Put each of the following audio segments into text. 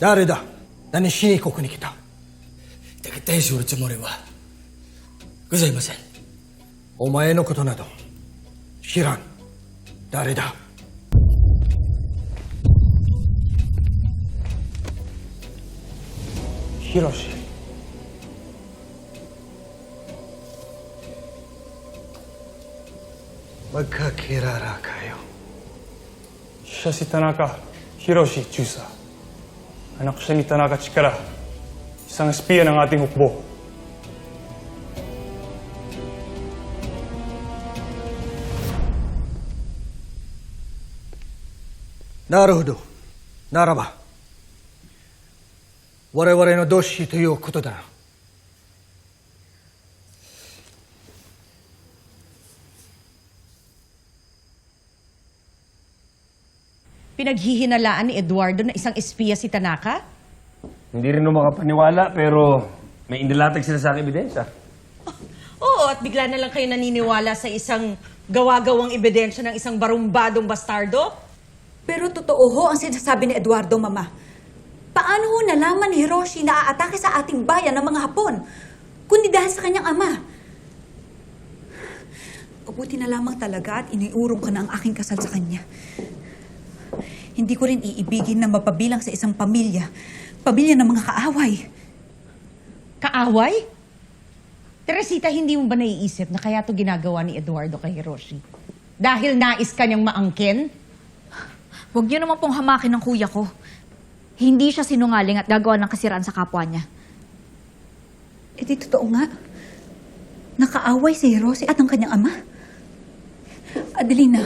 誰だ？何しにここに来た？敵対するつもりは。ございません。お前のことなど知らん。誰だ？ヒロシ。Magkakilala kayo. Siya si Tanaka Hiroshi Chusa. Anak siya ni Tanaka Chikara. Isang espiya ng ating hukbo. Naruhodo. Naraba. 我々の同志ということだな。 Pinaghihinalaan ni Eduardo na isang espiya si Tanaka? Hindi rin naman makapaniwala, pero may inilatag sila sa akin ebidensya. Oo, at bigla na lang kayo naniniwala sa isang gawa-gawang ebidensya ng isang barumbadong bastardo? Pero totoo ho ang sinasabi ni Eduardo, Mama. Paano ho nalaman ni Hiroshi na aatake sa ating bayan ng mga Hapon? Kundi dahil sa kanyang ama. Mabuti na lamang talaga at iniurong ka na ang aking kasal sa kanya. Hindi ko rin iibigin na mapabilang sa isang pamilya. Pamilya ng mga kaaway. Kaaway? Teresita, hindi mo ba naiisip na kaya to ginagawa ni Eduardo kay Hiroshi? Dahil nais kanyang maangkin? Huwag niyo naman pong hamakin ng kuya ko. Hindi siya sinungaling at gagawa ng kasiraan sa kapwa niya. Eh di totoo nga. Nakaaway si Hiroshi at ang kanyang ama. Adelina,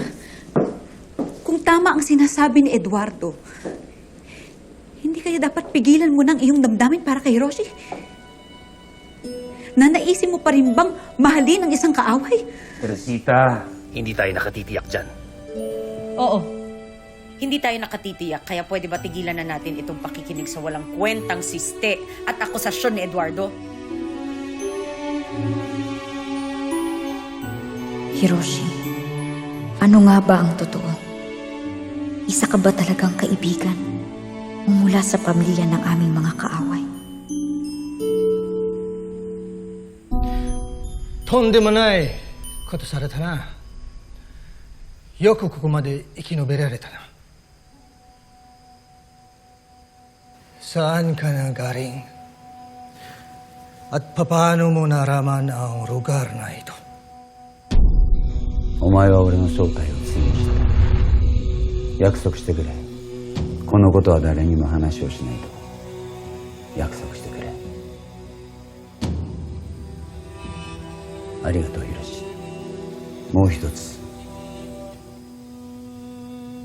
tama ang sinasabi ni Eduardo, hindi kaya dapat pigilan mo ng iyong damdamin para kay Hiroshi? Nanaisin mo pa rin bang mahalin ang isang kaaway? Pero Sita, hindi tayo nakatitiyak dyan. Oo. Hindi tayo nakatitiyak, kaya pwede ba tigilan na natin itong pakikinig sa walang kwentang siste at akusasyon ni Eduardo? Hiroshi, ano nga ba ang totoo? Isa ka ba talagang kaibigan mula sa pamilya ng aming mga kaaway? とんでもないことされたな。よくここまで生き延びられたな。Saan ka na galing? At paano mo naraman ang lugar na ito? お前は俺の正体を告げした 約束してくれ。このことは誰にも話をしないと。約束してくれ。ありがとうヒロシ。もう一つ。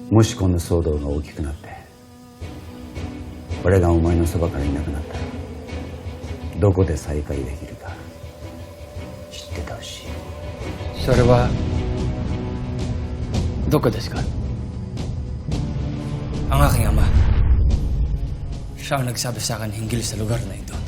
もしこの騒動が大きくなって俺がお前のそばからいなくなったらどこで再会できるか知っててほし。いそれはどこですか？Ang aking ama. Siya ang nagsabi sa akin hinggil sa lugar na ito.